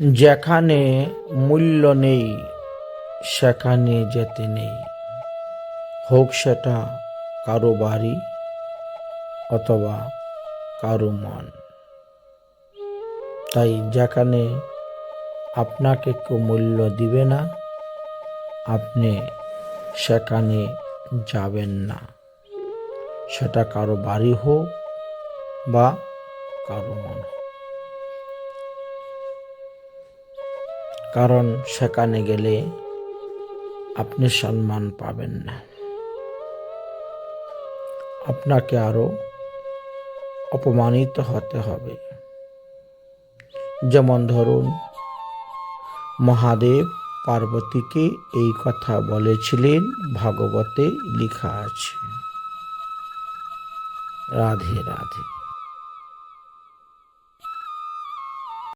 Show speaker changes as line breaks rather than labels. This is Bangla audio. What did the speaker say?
যেখানে মূল্য নেই, সেখানে যেতে নেই। হোক সেটা কারও বাড়ি অথবা কারও মন। তাই যেখানে আপনাকে কেউ মূল্য দিবে না, আপনি সেখানে যাবেন না। সেটা কারও বাড়ি হোক বা কারও মন হোক। কারণ সেখানে গেলে আপনি সম্মান পাবেন না। আপনাকে আরও অপমানিত হতে হবে। যেমন ধরুন, মহাদেব পার্বতীকে এই কথা বলেছিলেন, ভাগবতে লেখা আছে। রাধে রাধে।